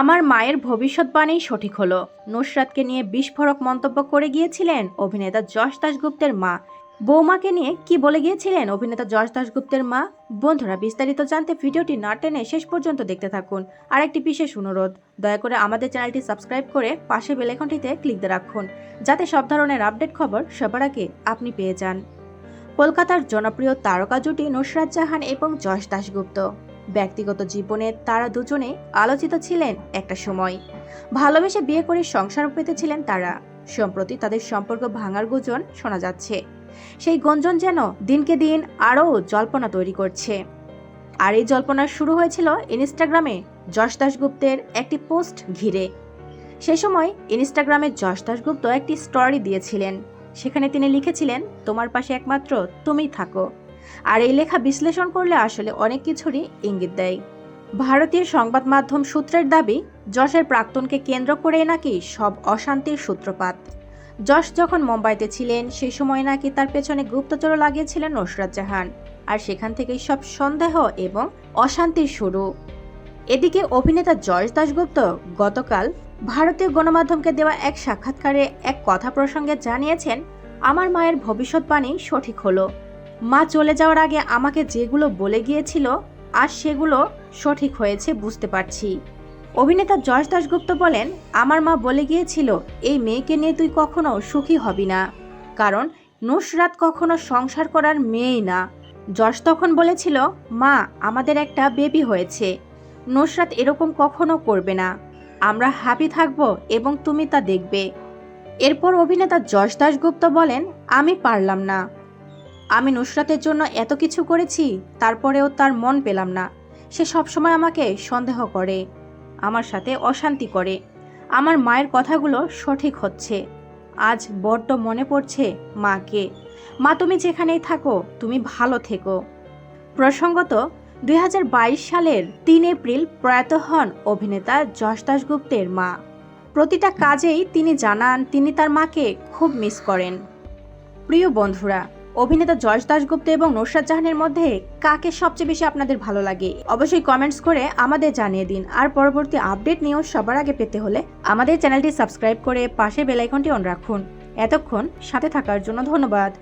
আমার মায়ের ভবিষ্যৎবাণী সঠিক হলো। নুসরাতকে নিয়ে বিস্ফোরক মন্তব্য করে গিয়েছিলেন অভিনেতা যশ দাশগুপ্তের মা। বৌমাকে নিয়ে কি বলে গিয়েছিলেন অভিনেতা যশ দাশগুপ্তের মা? বন্ধুরা, বিস্তারিত জানতে ভিডিওটি না টেনে শেষ পর্যন্ত দেখতে থাকুন। আর একটি বিশেষ অনুরোধ, দয়া করে আমাদের চ্যানেলটি সাবস্ক্রাইব করে পাশে বেলাইকনটিতে ক্লিক দিয়ে রাখুন, যাতে সব ধরনের আপডেট খবর সবার আগে আপনি পেয়ে যান। কলকাতার জনপ্রিয় তারকা জুটি নুসরাত জাহান এবং যশ দাশগুপ্ত। ব্যক্তিগত জীবনে তারা দুজনে আলোচিত ছিলেন একটা সময়। ভালোবেসে বিয়ে করে সংসার পেতেছিলেন তারা। সম্প্রতি তাদের সম্পর্ক ভাঙার গুঞ্জন শোনা যাচ্ছে। সেই গুঞ্জন যেন দিনকে দিন আরও জল্পনা তৈরি করছে। আর এই জল্পনা শুরু হয়েছিল ইনস্টাগ্রামে যশ দাশগুপ্তের একটি পোস্ট ঘিরে। সে সময় ইনস্টাগ্রামে যশ দাশগুপ্ত একটি স্টোরি দিয়েছিলেন। সেখানে তিনি লিখেছিলেন, তোমার পাশে একমাত্র তুমিই থাকো। আর এই লেখা বিশ্লেষণ করলে আসলে অনেক কিছুরই ইঙ্গিত দেয়। ভারতীয় সংবাদ মাধ্যম সূত্রের দাবি, যশের প্রাক্তনকে কেন্দ্র করে নাকি সব অশান্তির সূত্রপাত। যশ যখন মুম্বাইতে ছিলেন, সেই সময় নাকি তার পেছনে গুপ্তচর লাগিয়েছিলেন নুসরাত জাহান। আর সেখান থেকেই সব সন্দেহ এবং অশান্তির শুরু। এদিকে অভিনেতা যশ দাশগুপ্ত গতকাল ভারতীয় গণমাধ্যমকে দেওয়া এক সাক্ষাৎকারে এক কথা প্রসঙ্গে জানিয়েছেন, আমার মায়ের ভবিষ্যৎবাণী সঠিক হলো। মা চলে যাওয়ার আগে আমাকে যেগুলো বলে গিয়েছিল আর সেগুলো সঠিক হয়েছে বুঝতে পারছি। অভিনেতা যশ দাশগুপ্ত বলেন, আমার মা বলে গিয়েছিল, এই মেয়েকে নিয়ে তুই কখনো সুখী হবি না। কারণ নুসরাত কখনো সংসার করার মেয়েই না। যশ তখন বলেছিল, মা, আমাদের একটা বেবি হয়েছে। নুসরাত এরকম কখনো করবে না। আমরা হ্যাপি থাকব এবং তুমি তা দেখবে। এরপর অভিনেতা যশ দাশগুপ্ত বলেন, আমি পারলাম না। আমি নুসরাতের জন্য এত কিছু করেছি, তারপরেও তার মন পেলাম না। সে সবসময় আমাকে সন্দেহ করে, আমার সাথে অশান্তি করে। আমার মায়ের কথাগুলো সঠিক হচ্ছে। আজ বড্ড মনে পড়ছে মাকে। মা, তুমি যেখানেই থাকো, তুমি ভালো থেকো। প্রসঙ্গত, দুই হাজার বাইশ সালের তিন এপ্রিল প্রয়াত হন অভিনেতা যশ দাশগুপ্তের মা। প্রতিটা কাজেই তিনি জানান তিনি তার মাকে খুব মিস করেন। প্রিয় বন্ধুরা অভিনেতা জয়স দাশগুপ্ত এবং নৌসাদ জাহানের মধ্যে কাকে সবচেয়ে বেশি আপনাদের ভালো লাগে? অবশ্যই কমেন্টস করে আমাদের জানিয়ে দিন। আর পরবর্তী আপডেট নিয়েও সবার আগে পেতে হলে আমাদের চ্যানেলটি সাবস্ক্রাইব করে পাশে বেলাইকনটি অন রাখুন। এতক্ষণ সাথে থাকার জন্য ধন্যবাদ।